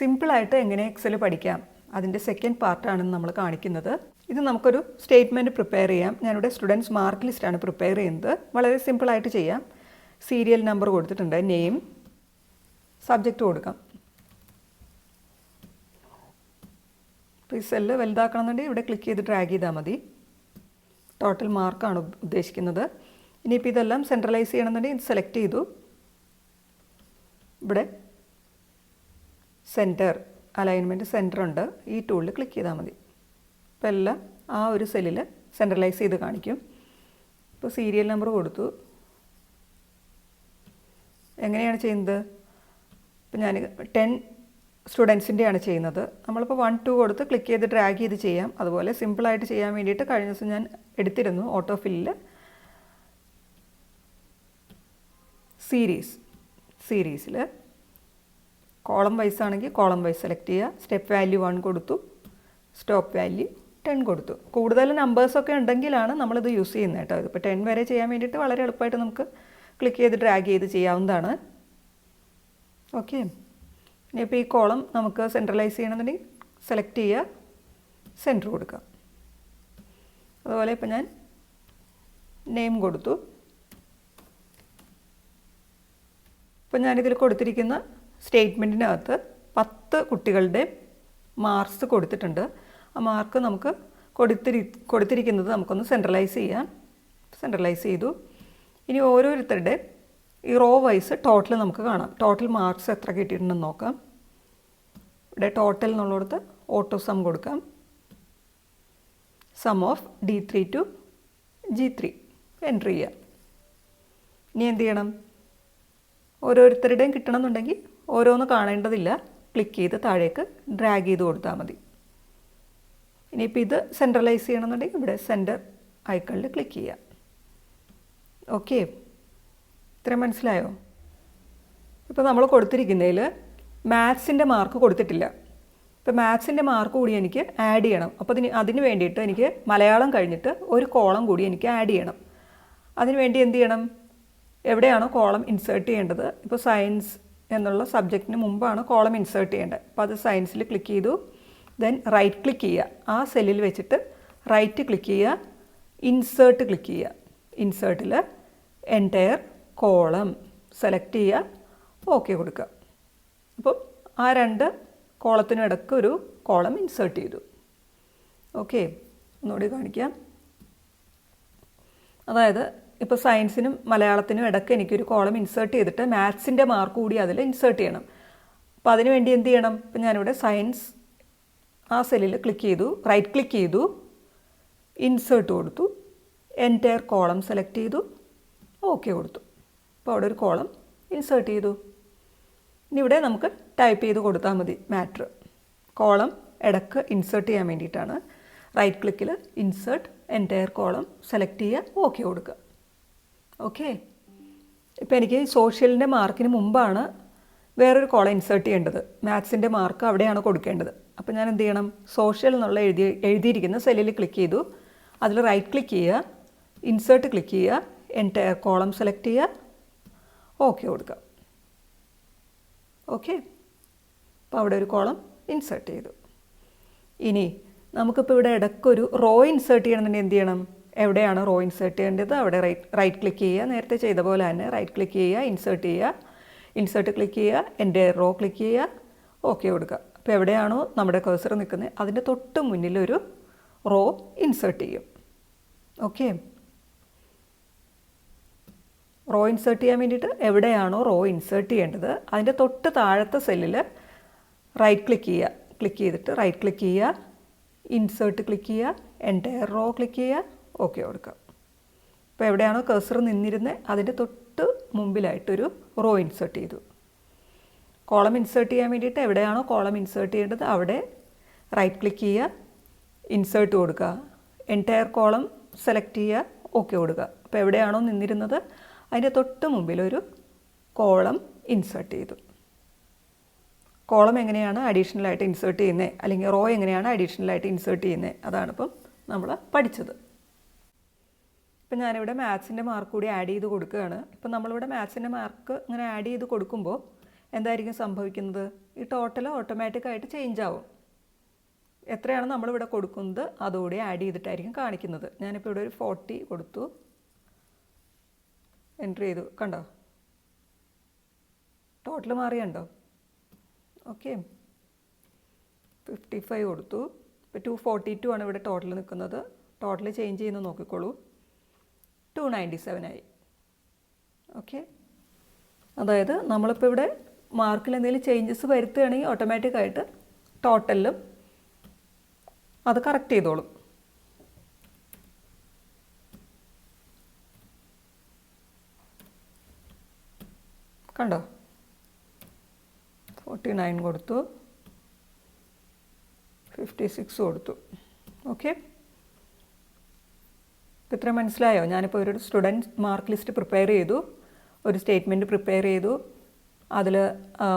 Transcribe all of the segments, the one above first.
സിമ്പിളായിട്ട് എങ്ങനെ എക്സൽ പഠിക്കാം? അതിന്റെ സെക്കൻഡ് പാർട്ടാണ് നമ്മൾ കാണിക്കുന്നത്. ഇത് നമുക്കൊരു സ്റ്റേറ്റ്മെന്റ് പ്രിപ്പയർ ചെയ്യാം. ഞാനിവിടെ സ്റ്റുഡൻസ് മാർക്ക് ലിസ്റ്റാണ് പ്രിപ്പയർ ചെയ്യുന്നത്. വളരെ സിമ്പിളായിട്ട് ചെയ്യാം. സീരിയൽ നമ്പർ കൊടുത്തിട്ടുണ്ട്. നെയിം സബ്ജക്റ്റ് കൊടുക്കാം. ഈ സെല്ല് വലുതാക്കണമെന്നുണ്ടെങ്കിൽ ഇവിടെ ക്ലിക്ക് ചെയ്ത് ഡ്രാഗ് ചെയ്താൽ മതി. ടോട്ടൽ മാർക്കാണ് ഉദ്ദേശിക്കുന്നത്. ഇനിയിപ്പോൾ ഇതെല്ലാം സെൻട്രലൈസ് ചെയ്യണമെന്നുണ്ടെങ്കിൽ സെലക്ട് ചെയ്തു. ഇവിടെ സെന്റർ അലൈൻമെന്റ് സെന്റർ ഉണ്ട്. ഈ ടൂളിൽ ക്ലിക്ക് ചെയ്താൽ മതി. അപ്പോൾ എല്ലാം ആ ഒരു സെല്ലിൽ സെൻട്രലൈസ് ചെയ്ത് കാണിക്കും. ഇപ്പോൾ സീരിയൽ നമ്പർ കൊടുത്തു. എങ്ങനെയാണ് ചെയ്യുന്നത്? ഇപ്പം ഞാൻ ടെൻ സ്റ്റുഡൻസിന്റെയാണ് ചെയ്യുന്നത്. നമ്മളിപ്പോൾ വൺ ടു കൊടുത്ത് ക്ലിക്ക് ചെയ്ത് ഡ്രാഗ് ചെയ്ത് ചെയ്യാം. അതുപോലെ സിമ്പിളായിട്ട് ചെയ്യാൻ വേണ്ടിയിട്ട് കഴിഞ്ഞ ദിവസം ഞാൻ എടുത്തിരുന്നു ഓട്ടോ ഫില്ലിൽ സീരീസ് സീരീസിൽ കോളം വൈസ് ആണെങ്കിൽ കോളം വൈസ് സെലക്ട് ചെയ്യുക. സ്റ്റെപ്പ് വാല്യൂ വൺ കൊടുത്തു. സ്റ്റോപ്പ് വാല്യൂ ടെൻ കൊടുത്തു. കൂടുതൽ നമ്പേഴ്സൊക്കെ ഉണ്ടെങ്കിലാണ് നമ്മളിത് യൂസ് ചെയ്യുന്നത് കേട്ടോ. ഇതിപ്പോൾ ടെൻ വരെ ചെയ്യാൻ വേണ്ടിയിട്ട് വളരെ എളുപ്പമായിട്ട് നമുക്ക് ക്ലിക്ക് ചെയ്ത് ഡ്രാഗ് ചെയ്ത് ചെയ്യാവുന്നതാണ്. ഓക്കെ ഇനിയിപ്പോൾ ഈ കോളം നമുക്ക് സെൻട്രലൈസ് ചെയ്യണമെന്നുണ്ടെങ്കിൽ സെലക്ട് ചെയ്യുക. സെന്റർ കൊടുക്കുക. അതുപോലെ ഇപ്പോൾ ഞാൻ നെയിം കൊടുത്തു. ഇപ്പം ഞാനിതിൽ കൊടുത്തിരിക്കുന്ന സ്റ്റേറ്റ്മെന്റിനകത്ത് പത്ത് കുട്ടികളുടെ മാർക്സ് കൊടുത്തിട്ടുണ്ട്. ആ മാർക്ക് നമുക്ക് കൊടുത്തിരി കൊടുത്തിരിക്കുന്നത് നമുക്കൊന്ന് സെൻട്രലൈസ് ചെയ്യാം സെൻട്രലൈസ് ചെയ്തു. ഇനി ഓരോരുത്തരുടെ ഈ റോ വൈസ് ടോട്ടൽ നമുക്ക് കാണാം. ടോട്ടൽ മാർക്സ് എത്ര കിട്ടിയിട്ടുണ്ടെന്ന് നോക്കാം. ഇവിടെ ടോട്ടൽ എന്നുള്ളിടത്ത് ഓട്ടോ സം കൊടുക്കാം. Sum of D three to G three entry ചെയ്യാം ഇനി എന്ത് ചെയ്യണം? ഓരോരുത്തരുടെയും കിട്ടണമെന്നുണ്ടെങ്കിൽ ഓരോന്ന് കാണേണ്ടതില്ല. ക്ലിക്ക് ചെയ്ത് താഴേക്ക് ഡ്രാഗ് ചെയ്ത് കൊടുത്താൽ മതി. ഇനിയിപ്പോൾ ഇത് സെൻട്രലൈസ് ചെയ്യണമെന്നുണ്ടെങ്കിൽ ഇവിടെ സെന്റർ ഐക്കണിൽ ക്ലിക്ക് ചെയ്യാം. ഓക്കെ ഇത്രയും മനസ്സിലായോ? ഇപ്പോൾ നമ്മൾ കൊടുത്തിരിക്കുന്നതിൽ മാത്സിന്റെ മാർക്ക് കൊടുത്തിട്ടില്ല. ഇപ്പോൾ മാത്സിന്റെ മാർക്ക് കൂടി എനിക്ക് ആഡ് ചെയ്യണം. അപ്പോൾ അതിന് അതിന് വേണ്ടിയിട്ട് എനിക്ക് മലയാളം കഴിഞ്ഞിട്ട് ഒരു കോളം കൂടി എനിക്ക് ആഡ് ചെയ്യണം. അതിന് വേണ്ടി എന്ത് ചെയ്യണം? എവിടെയാണോ കോളം ഇൻസേർട്ട് ചെയ്യേണ്ടത്. ഇപ്പോൾ സയൻസ് എന്നുള്ള സബ്ജക്റ്റിന് മുമ്പാണ് കോളം ഇൻസേർട്ട് ചെയ്യേണ്ടത്. അപ്പോൾ അത് സയൻസിൽ ക്ലിക്ക് ചെയ്തു. ദെൻ റൈറ്റ് ക്ലിക്ക് ചെയ്യുക. ആ സെല്ലിൽ വെച്ചിട്ട് റൈറ്റ് ക്ലിക്ക് ചെയ്യുക. ഇൻസേർട്ട് ക്ലിക്ക് ചെയ്യുക. ഇൻസേർട്ടിൽ എന്റയർ കോളം സെലക്ട് ചെയ്യുക. ഓക്കെ കൊടുക്കുക. അപ്പം ആ രണ്ട് കോളത്തിനും ഇടയ്ക്ക് ഒരു കോളം ഇൻസേർട്ട് ചെയ്തു. ഓക്കെ ഒന്നുകൂടി കാണിക്കാം. അതായത് ഇപ്പോൾ സയൻസിനും മലയാളത്തിനും ഇടയ്ക്ക് എനിക്കൊരു കോളം ഇൻസേർട്ട് ചെയ്തിട്ട് മാത്സിന്റെ മാർക്ക് കൂടി അതിൽ ഇൻസേർട്ട് ചെയ്യണം. അപ്പോൾ അതിനുവേണ്ടി എന്ത് ചെയ്യണം? ഇപ്പം ഞാനിവിടെ സയൻസ് ആ സെല്ലിൽ ക്ലിക്ക് ചെയ്തു റൈറ്റ് ക്ലിക്ക് ചെയ്തു ഇൻസേർട്ട് കൊടുത്തു എന്റയർ കോളം സെലക്ട് ചെയ്തു ഓക്കെ കൊടുത്തു. അപ്പോൾ അവിടെ ഒരു കോളം ഇൻസേർട്ട് ചെയ്തു. ഇനി ഇവിടെ നമുക്ക് ടൈപ്പ് ചെയ്ത് കൊടുത്താൽ മതി മാറ്റർ കോളം ഇടയ്ക്ക് ഇൻസേർട്ട് ചെയ്യാൻ വേണ്ടിയിട്ടാണ്. റൈറ്റ് ക്ലിക്കിൽ ഇൻസേർട്ട് എന്റയർ കോളം സെലക്ട് ചെയ്യുക ഓക്കെ കൊടുക്കുക. ഓക്കെ ഇപ്പോൾ എനിക്ക് സോഷ്യലിന്റെ മാർക്കിന് മുമ്പാണ് വേറൊരു കോളം ഇൻസേർട്ട് ചെയ്യേണ്ടത്. മാത്സിന്റെ മാർക്ക് അവിടെയാണ് കൊടുക്കേണ്ടത്. അപ്പോൾ ഞാൻ എന്ത് ചെയ്യണം? സോഷ്യൽ എന്നുള്ള എഴുതി എഴുതിയിരിക്കുന്ന സെല്ലിൽ ക്ലിക്ക് ചെയ്തു. അതിൽ റൈറ്റ് ക്ലിക്ക് ചെയ്യുക. ഇൻസേർട്ട് ക്ലിക്ക് ചെയ്യുക. എന്റയർ കോളം സെലക്ട് ചെയ്യുക. ഓക്കെ കൊടുക്കുക. ഓക്കെ അപ്പോൾ അവിടെ ഒരു കോളം ഇൻസേർട്ട് ചെയ്തു. ഇനി നമുക്കിപ്പോൾ ഇവിടെ ഇടയ്ക്കൊരു റോ ഇൻസേർട്ട് ചെയ്യണമെന്നുണ്ടെങ്കിൽ എന്ത് ചെയ്യണം? എവിടെയാണ് റോ ഇൻസേർട്ട് ചെയ്യേണ്ടത്? അവിടെ റൈറ്റ് ക്ലിക്ക് ചെയ്യുക. നേരത്തെ ചെയ്ത പോലെ തന്നെ റൈറ്റ് ക്ലിക്ക് ചെയ്യുക ഇൻസേർട്ട് ചെയ്യുക. ഇൻസേർട്ട് ക്ലിക്ക് ചെയ്യുക എന്റെ റോ ക്ലിക്ക് ചെയ്യുക ഓക്കെ കൊടുക്കുക. അപ്പോൾ എവിടെയാണോ നമ്മുടെ കേസർ നിൽക്കുന്നത് അതിന്റെ തൊട്ട് മുന്നിലൊരു റോ ഇൻസേർട്ട് ചെയ്യും. ഓക്കെ? റോ ഇൻസേർട്ട് ചെയ്യാൻ വേണ്ടിയിട്ട് എവിടെയാണോ റോ ഇൻസേർട്ട് ചെയ്യേണ്ടത് അതിന്റെ തൊട്ട് താഴത്തെ സെല്ലിൽ റൈറ്റ് ക്ലിക്ക് ചെയ്യുക. ക്ലിക്ക് ചെയ്തിട്ട് റൈറ്റ് ക്ലിക്ക് ചെയ്യുക ഇൻസേർട്ട് ക്ലിക്ക് ചെയ്യുക എന്റെ റോ ക്ലിക്ക് ചെയ്യുക ഓക്കെ കൊടുക്കുക അപ്പോൾ എവിടെയാണോ കേസർ നിന്നിരുന്നത് അതിന്റെ തൊട്ട് മുമ്പിലായിട്ടൊരു റോ ഇൻസേർട്ട് ചെയ്തു. കോളം ഇൻസേർട്ട് ചെയ്യാൻ വേണ്ടിയിട്ട് എവിടെയാണോ കോളം ഇൻസേർട്ട് ചെയ്യേണ്ടത് അവിടെ റൈറ്റ് ക്ലിക്ക് ചെയ്യുക ഇൻസേർട്ട് കൊടുക്കുക. എന്റയർ കോളം സെലക്ട് ചെയ്യുക ഓക്കെ കൊടുക്കുക. അപ്പോൾ എവിടെയാണോ നിന്നിരുന്നത് അതിന്റെ തൊട്ട് മുമ്പിലൊരു കോളം ഇൻസേർട്ട് ചെയ്തു. കോളം എങ്ങനെയാണ് അഡീഷണലായിട്ട് ഇൻസേർട്ട് ചെയ്യുന്നത് അല്ലെങ്കിൽ റോ എങ്ങനെയാണ് അഡീഷണലായിട്ട് ഇൻസേർട്ട് ചെയ്യുന്നത് അതാണിപ്പം നമ്മൾ പഠിച്ചത്. ഇപ്പം ഞാനിവിടെ മാത്സിന്റെ മാർക്ക് കൂടി ആഡ് ചെയ്ത് കൊടുക്കുകയാണ്. ഇപ്പം നമ്മളിവിടെ മാത്സിന്റെ മാർക്ക് ഇങ്ങനെ ആഡ് ചെയ്ത് കൊടുക്കുമ്പോൾ എന്തായിരിക്കും സംഭവിക്കുന്നത്? ഈ ടോട്ടൽ ഓട്ടോമാറ്റിക്കായിട്ട് ചേഞ്ച് ആവും എത്രയാണ് നമ്മളിവിടെ കൊടുക്കുന്നത് അതുകൂടി ആഡ് ചെയ്തിട്ടായിരിക്കും കാണിക്കുന്നത്. ഞാനിപ്പോൾ ഇവിടെ ഒരു ഫോർട്ടി കൊടുത്തു. എൻട്രി ചെയ്തു. കണ്ടോ? ടോട്ടൽ മാറിയുണ്ടോ? ഓക്കെ. ഫിഫ്റ്റി ഫൈവ് കൊടുത്തു. ഇപ്പോൾ ടു ഫോർട്ടി ടു ആണ് ഇവിടെ ടോട്ടൽ നിൽക്കുന്നത്. ടോട്ടൽ ചേഞ്ച് ചെയ്യുന്നത് നോക്കിക്കോളൂ. ടു നയന്റി സെവൻ ആയി. ഓക്കെ അതായത് നമ്മളിപ്പോൾ ഇവിടെ മാർക്കിൽ എന്തെങ്കിലും ചേഞ്ചസ് വരുത്തുകയാണെങ്കിൽ ഓട്ടോമാറ്റിക്കായിട്ട് ടോട്ടലിലും അത് കറക്റ്റ് ചെയ്തോളും. കണ്ടോ? ഫോർട്ടി നയൻ കൊടുത്തു. ഫിഫ്റ്റി സിക്സ് കൊടുത്തു. ഓക്കെ ഇപ്പം ഇത്ര മനസ്സിലായോ? ഞാനിപ്പോൾ ഒരു സ്റ്റുഡന്റ് മാർക്ക് ലിസ്റ്റ് പ്രിപ്പയർ ചെയ്തു. ഒരു സ്റ്റേറ്റ്മെന്റ് പ്രിപ്പയർ ചെയ്തു. അതിൽ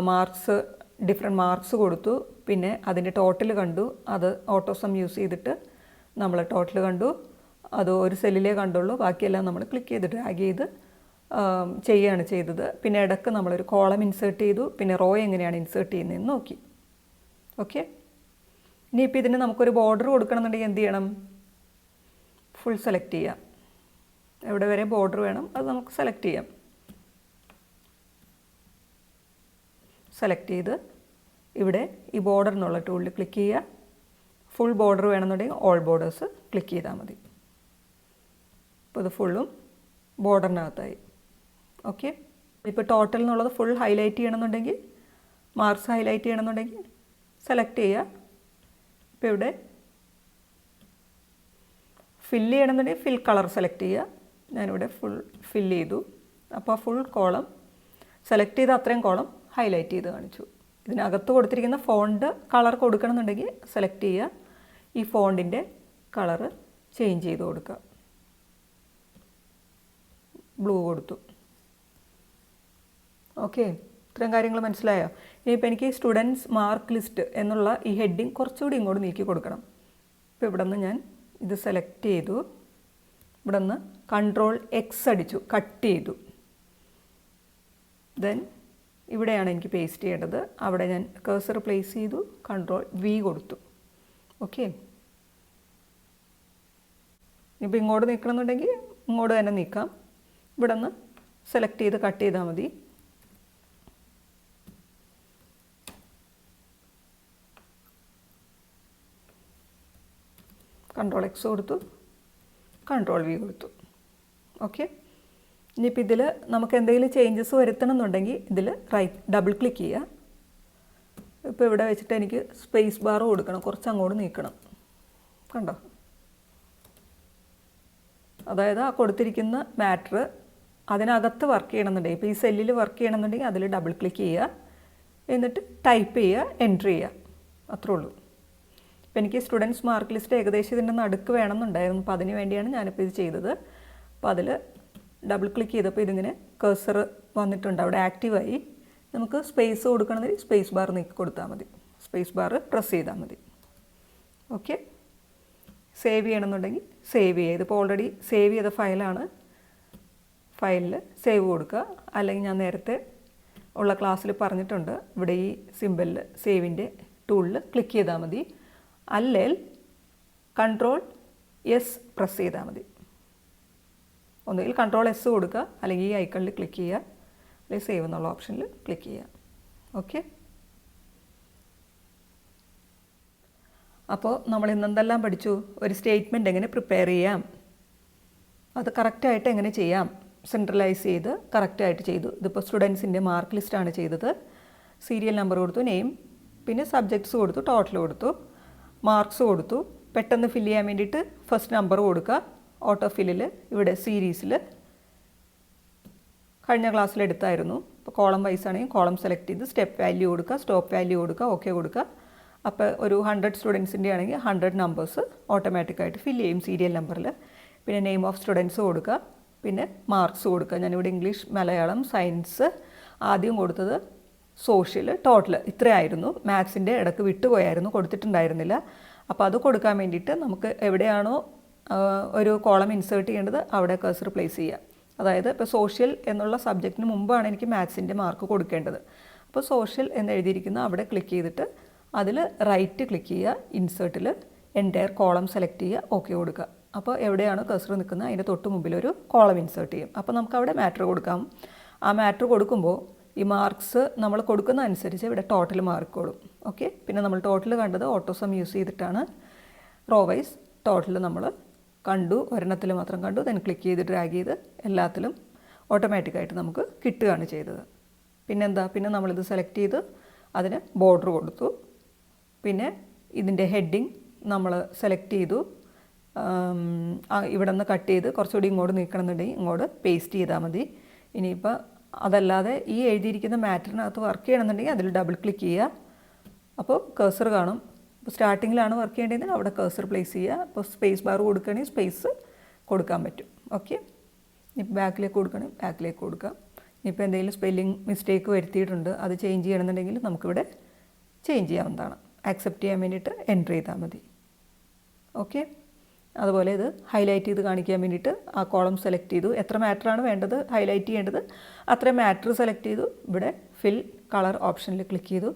മാർക്സ് ഡിഫറെന്റ് മാർക്സ് കൊടുത്തു. പിന്നെ അതിന്റെ ടോട്ടൽ കണ്ടു. അത് ഓട്ടോസം യൂസ് ചെയ്തിട്ട് നമ്മൾ ടോട്ടൽ കണ്ടു. അത് ഒരു സെല്ലിലേ കണ്ടുള്ളൂ. ബാക്കിയെല്ലാം നമ്മൾ ക്ലിക്ക് ചെയ്ത് ഡ്രാഗ് ചെയ്ത് ചെയ്യുകയാണ് ചെയ്തത്. പിന്നെ ഇടയ്ക്ക് നമ്മളൊരു കോളം ഇൻസേർട്ട് ചെയ്തു. പിന്നെ റോ എങ്ങനെയാണ് ഇൻസേർട്ട് ചെയ്യുന്നതെന്ന് നോക്കി. ഓക്കെ? ഇനിയിപ്പോൾ ഇതിന് നമുക്കൊരു ബോർഡർ കൊടുക്കണമെന്നുണ്ടെങ്കിൽ എന്ത് ചെയ്യണം? ഫുൾ സെലക്ട് ചെയ്യാം. എവിടെ വരെ ബോർഡർ വേണം അത് നമുക്ക് സെലക്ട് ചെയ്യാം. സെലക്ട് ചെയ്ത് ഇവിടെ ഈ ബോർഡറിനുള്ള ടൂളിൽ ക്ലിക്ക് ചെയ്യുക. ഫുൾ ബോർഡർ വേണമെന്നുണ്ടെങ്കിൽ ഓൾ ബോർഡേഴ്സ് ക്ലിക്ക് ചെയ്താൽ മതി. അപ്പോൾ ഇത് ഫുള്ളും ബോർഡറിനകത്തായി ഓക്കെ ഇപ്പോൾ ടോട്ടൽ എന്നുള്ളത് ഫുൾ ഹൈലൈറ്റ് ചെയ്യണമെന്നുണ്ടെങ്കിൽ മാർക്സ് ഹൈലൈറ്റ് ചെയ്യണമെന്നുണ്ടെങ്കിൽ സെലക്ട് ചെയ്യുക. ഇപ്പോൾ ഇവിടെ ഫില്ല് ചെയ്യണമെന്നുണ്ടെങ്കിൽ ഫിൽ കളർ സെലക്ട് ചെയ്യുക. ഞാനിവിടെ ഫുൾ ഫില്ല് ചെയ്തു. അപ്പോൾ ഫുൾ കോളം സെലക്ട് ചെയ്ത അത്രയും കോളം ഹൈലൈറ്റ് ചെയ്ത് കാണിച്ചു. ഇതിനകത്ത് കൊടുത്തിരിക്കുന്ന ഫോണ്ട് കളർ കൊടുക്കണമെന്നുണ്ടെങ്കിൽ സെലക്ട് ചെയ്യുക. ഈ ഫോണ്ടിന്റെ കളറ് ചേഞ്ച് ചെയ്ത് കൊടുക്കുക. ബ്ലൂ കൊടുത്തു. ഓക്കെ ഇത്രയും കാര്യങ്ങൾ മനസ്സിലായോ? ഇനിയിപ്പോൾ എനിക്ക് സ്റ്റുഡൻസ് മാർക്ക് ലിസ്റ്റ് എന്നുള്ള ഈ ഹെഡിങ് കുറച്ചുകൂടി ഇങ്ങോട്ട് നീക്കി കൊടുക്കണം. ഇപ്പോൾ ഇവിടെ നിന്ന് ഞാൻ ഇത് സെലക്ട് ചെയ്തു. ഇവിടെ നിന്ന് കൺട്രോൾ എക്സ് അടിച്ചു കട്ട് ചെയ്തു. ദെൻ ഇവിടെയാണ് എനിക്ക് പേസ്റ്റ് ചെയ്യേണ്ടത്. അവിടെ ഞാൻ കേസർ പ്ലേസ് ചെയ്തു കൺട്രോൾ വി കൊടുത്തു. ഓക്കെ ഇപ്പോൾ ഇങ്ങോട്ട് നീക്കണമെന്നുണ്ടെങ്കിൽ ഇങ്ങോട്ട് തന്നെ നീക്കാം ഇവിടെ നിന്ന് സെലക്ട് ചെയ്ത് കട്ട് ചെയ്താൽ മതി. കൺട്രോൾ എക്സ് കൊടുത്തു കൺട്രോൾ വി കൊടുത്തു. ഓക്കെ ഇനിയിപ്പോൾ ഇതിൽ നമുക്ക് എന്തെങ്കിലും ചേഞ്ചസ് വരുത്തണം എന്നുണ്ടെങ്കിൽ ഇതിൽ റൈറ്റ് ഡബിൾ ക്ലിക്ക് ചെയ്യുക. ഇപ്പോൾ ഇവിടെ വെച്ചിട്ട് എനിക്ക് സ്പേസ് ബാർ കൊടുക്കണം കുറച്ച് അങ്ങോട്ട് നീക്കണം. കണ്ടോ? അതായത് ആ കൊടുത്തിരിക്കുന്ന മാറ്റർ അതിനകത്ത് വർക്ക് ചെയ്യണമെന്നുണ്ടെങ്കിൽ ഇപ്പോൾ ഈ സെല്ലിൽ വർക്ക് ചെയ്യണമെന്നുണ്ടെങ്കിൽ അതിൽ ഡബിൾ ക്ലിക്ക് ചെയ്യുക. എന്നിട്ട് ടൈപ്പ് ചെയ്യുക എൻട്രി ചെയ്യുക. അത്രേ ഉള്ളൂ. ഇപ്പം എനിക്ക് സ്റ്റുഡൻസ് മാർക്ക് ലിസ്റ്റ് ഏകദേശം ഇതിന്റെ നടുക്ക് വേണമെന്നുണ്ടായിരുന്നു. അപ്പോൾ അതിന് വേണ്ടിയാണ് ഞാനിപ്പോൾ ഇത് ചെയ്തത്. അപ്പോൾ അതിൽ ഡബിൾ ക്ലിക്ക് ചെയ്തപ്പോൾ ഇതിങ്ങനെ കേസർ വന്നിട്ടുണ്ട്. അവിടെ ആക്റ്റീവായി. നമുക്ക് സ്പേസ് കൊടുക്കണമെങ്കിൽ സ്പേസ് ബാർ നീക്കി കൊടുത്താൽ മതി. സ്പേസ് ബാർ പ്രസ് ചെയ്താൽ മതി. ഓക്കെ? സേവ് ചെയ്യണമെന്നുണ്ടെങ്കിൽ സേവ് ചെയ്യുക. ഇതിപ്പോൾ ഓൾറെഡി സേവ് ചെയ്ത ഫയലാണ്. ഫയലിൽ സേവ് കൊടുക്കുക. അല്ലെങ്കിൽ ഞാൻ നേരത്തെ ഉള്ള ക്ലാസ്സിൽ പറഞ്ഞിട്ടുണ്ട്. ഇവിടെ ഈ സിമ്പിളിൽ സേവിന്റെ ടൂളിൽ ക്ലിക്ക് ചെയ്താൽ മതി. അല്ലെങ്കിൽ കൺട്രോൾ എസ് പ്രസ് ചെയ്താൽ മതി. ഒന്നുകിൽ കൺട്രോൾ എസ് കൊടുക്കുക അല്ലെങ്കിൽ ഈ ഐക്കണിൽ ക്ലിക്ക് ചെയ്യുക. അല്ലെങ്കിൽ സേവ് എന്നുള്ള ഓപ്ഷനിൽ ക്ലിക്ക് ചെയ്യുക. ഓക്കെ അപ്പോൾ നമ്മൾ ഇന്നെന്തെല്ലാം പഠിച്ചു? ഒരു സ്റ്റേറ്റ്മെന്റ് എങ്ങനെ പ്രിപ്പയർ ചെയ്യാം? അത് കറക്റ്റായിട്ട് എങ്ങനെ ചെയ്യാം? സെൻട്രലൈസ് ചെയ്ത് കറക്റ്റായിട്ട് ചെയ്തു. ഇതിപ്പോൾ സ്റ്റുഡൻസിന്റെ മാർക്ക് ലിസ്റ്റാണ് ചെയ്തത്. സീരിയൽ നമ്പർ കൊടുത്തു നെയിം പിന്നെ സബ്ജക്ട്സ് കൊടുത്തു ടോട്ടൽ കൊടുത്തു. മാർക്സ് കൊടുത്തു. പെട്ടെന്ന് ഫില്ല് ചെയ്യാൻ വേണ്ടിയിട്ട് ഫസ്റ്റ് നമ്പർ കൊടുക്കുക. ഓട്ടോ ഫില്ലിൽ ഇവിടെ സീരീസിൽ കഴിഞ്ഞ ക്ലാസ്സിൽ എടുത്തായിരുന്നു. കോളം വൈസ് ആണെങ്കിൽ കോളം സെലക്ട് ചെയ്ത് സ്റ്റെപ്പ് വാല്യൂ കൊടുക്കുക സ്റ്റോപ്പ് വാല്യൂ കൊടുക്കുക ഓക്കെ കൊടുക്കുക. അപ്പോൾ ഒരു ഹൺഡ്രഡ് സ്റ്റുഡൻസിന്റെ ആണെങ്കിൽ ഹൺഡ്രഡ് നമ്പേഴ്സ് ഓട്ടോമാറ്റിക്കായിട്ട് ഫില്ല് ചെയ്യും സീരിയൽ നമ്പറിൽ പിന്നെ നെയിം ഓഫ് സ്റ്റുഡൻസ് കൊടുക്കുക. പിന്നെ മാർക്സ് കൊടുക്കുക. ഞാനിവിടെ ഇംഗ്ലീഷ് മലയാളം സയൻസ് ആദ്യം കൊടുത്തത് സോഷ്യൽ ടോട്ടൽ ഇത്രയായിരുന്നു. മാത്സിന്റെ ഇടയ്ക്ക് വിട്ടുപോയായിരുന്നു കൊടുത്തിട്ടുണ്ടായിരുന്നില്ല. അപ്പോൾ അത് കൊടുക്കാൻ വേണ്ടിയിട്ട് നമുക്ക് എവിടെയാണോ ഒരു കോളം ഇൻസേർട്ട് ചെയ്യേണ്ടത് അവിടെ കഴ്സർ പ്ലേസ് ചെയ്യുക അതായത് ഇപ്പോൾ സോഷ്യൽ എന്നുള്ള സബ്ജക്റ്റിന് മുമ്പാണ് എനിക്ക് മാത്സിന്റെ മാർക്ക് കൊടുക്കേണ്ടത്. അപ്പോൾ സോഷ്യൽ എന്ന് എഴുതിയിരിക്കുന്ന അവിടെ ക്ലിക്ക് ചെയ്തിട്ട് അതിൽ റൈറ്റ് ക്ലിക്ക് ചെയ്യുക ഇൻസേർട്ടിൽ എന്റയർ കോളം സെലക്ട് ചെയ്യുക ഓക്കെ കൊടുക്കുക. അപ്പോൾ എവിടെയാണ് കസർ നിൽക്കുന്നത് അതിന്റെ തൊട്ട് മുമ്പിൽ ഒരു കോളം ഇൻസേർട്ട് ചെയ്യും. അപ്പോൾ നമുക്ക് അവിടെ മാറ്റർ കൊടുക്കാം. ആ മാറ്റർ കൊടുക്കുമ്പോൾ ഈ മാർക്സ് നമ്മൾ കൊടുക്കുന്ന അനുസരിച്ച് ഇവിടെ ടോട്ടൽ മാർക്ക് കൊടുക്കും ഓക്കെ പിന്നെ നമ്മൾ ടോട്ടൽ കണ്ടത് ഓട്ടോസം യൂസ് ചെയ്തിട്ടാണ്. റോ വൈസ് ടോട്ടൽ നമ്മൾ കണ്ടു. ഒരെണ്ണത്തിൽ മാത്രം കണ്ടു. ദെൻ ക്ലിക്ക് ചെയ്ത് ഡ്രാഗ് ചെയ്ത് എല്ലാത്തിലും ഓട്ടോമാറ്റിക്കായിട്ട് നമുക്ക് കിട്ടുകയാണ് ചെയ്തത്. പിന്നെന്താ? പിന്നെ നമ്മളിത് സെലക്ട് ചെയ്ത് അതിന് ബോർഡർ കൊടുത്തു. പിന്നെ ഇതിന്റെ ഹെഡിങ് നമ്മൾ സെലക്ട് ചെയ്തു. ഇവിടെ നിന്ന് കട്ട് ചെയ്ത് കുറച്ചുകൂടി ഇങ്ങോട്ട് നീക്കണമെന്നുണ്ടെങ്കിൽ ഇങ്ങോട്ട് പേസ്റ്റ് ചെയ്താൽ മതി. ഇനിയിപ്പോൾ അതല്ലാതെ ഈ എഴുതിയിരിക്കുന്ന മാറ്ററിനകത്ത് വർക്ക് ചെയ്യണമെന്നുണ്ടെങ്കിൽ അതിൽ ഡബിൾ ക്ലിക്ക് ചെയ്യുക. അപ്പോൾ കേസർ കാണും. ഇപ്പോൾ സ്റ്റാർട്ടിങ്ങിലാണ് വർക്ക് ചെയ്യേണ്ടതെങ്കിൽ അവിടെ കേസർ പ്ലേസ് ചെയ്യുക. അപ്പോൾ സ്പേസ് ബാർ കൊടുക്കുകയാണെങ്കിൽ സ്പേസ് കൊടുക്കാൻ പറ്റും. ഓക്കെ ഇനി ബാക്കിലേക്ക് കൊടുക്കണമെങ്കിൽ ബാക്കിലേക്ക് കൊടുക്കാം ഇനിയിപ്പോൾ എന്തെങ്കിലും സ്പെല്ലിംഗ് മിസ്റ്റേക്ക് വരുത്തിയിട്ടുണ്ട് അത് ചേഞ്ച് ചെയ്യണമെന്നുണ്ടെങ്കിൽ നമുക്കിവിടെ ചേഞ്ച് ചെയ്യാവുന്നതാണ്. ആക്സെപ്റ്റ് ചെയ്യാൻ വേണ്ടിയിട്ട് എൻട്രി ചെയ്താൽ മതി. ഓക്കെ അതുപോലെ ഇത് ഹൈലൈറ്റ് ചെയ്ത് കാണിക്കാൻ വേണ്ടിയിട്ട് ആ കോളം സെലക്ട് ചെയ്തു. എത്ര മാറ്ററാണ് വേണ്ടത് ഹൈലൈറ്റ് ചെയ്യേണ്ടത്? അത്രയും മാറ്റർ സെലക്ട് ചെയ്തു. ഇവിടെ ഫിൽ കളർ ഓപ്ഷനിൽ ക്ലിക്ക് ചെയ്തു.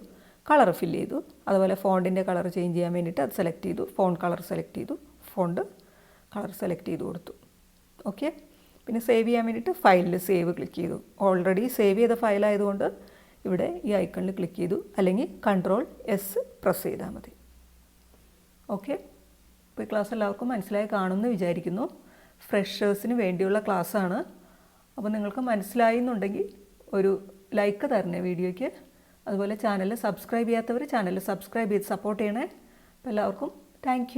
കളർ ഫിൽ ചെയ്തു. അതുപോലെ ഫോണ്ടിന്റെ കളർ ചേഞ്ച് ചെയ്യാൻ വേണ്ടിയിട്ട് അത് സെലക്ട് ചെയ്തു. ഫോൺ കളർ സെലക്ട് ചെയ്തു. ഫോണ്ട് കളർ സെലക്ട് ചെയ്ത് കൊടുത്തു. ഓക്കെ പിന്നെ സേവ് ചെയ്യാൻ വേണ്ടിയിട്ട് ഫയലിൽ സേവ് ക്ലിക്ക് ചെയ്തു. ഓൾറെഡി സേവ് ചെയ്ത ഫയൽ ആയതുകൊണ്ട് ഇവിടെ ഈ ഐക്കണിൽ ക്ലിക്ക് ചെയ്തു. അല്ലെങ്കിൽ കൺട്രോൾ എസ് പ്രസ് ചെയ്താൽ മതി. ഓക്കെ ഇപ്പോൾ ഈ ക്ലാസ് എല്ലാവർക്കും മനസ്സിലായി കാണുമെന്ന് വിചാരിക്കുന്നു. ഫ്രഷേഴ്സിന് വേണ്ടിയുള്ള ക്ലാസ്സാണ്. അപ്പോൾ നിങ്ങൾക്ക് മനസ്സിലായി എന്നുണ്ടെങ്കിൽ ഒരു ലൈക്ക് തരണേ വീഡിയോയ്ക്ക്. അതുപോലെ ചാനൽ സബ്സ്ക്രൈബ് ചെയ്യാത്തവർ ചാനൽ സബ്സ്ക്രൈബ് ചെയ്ത് സപ്പോർട്ട് ചെയ്യണേ. അപ്പോൾ എല്ലാവർക്കും താങ്ക്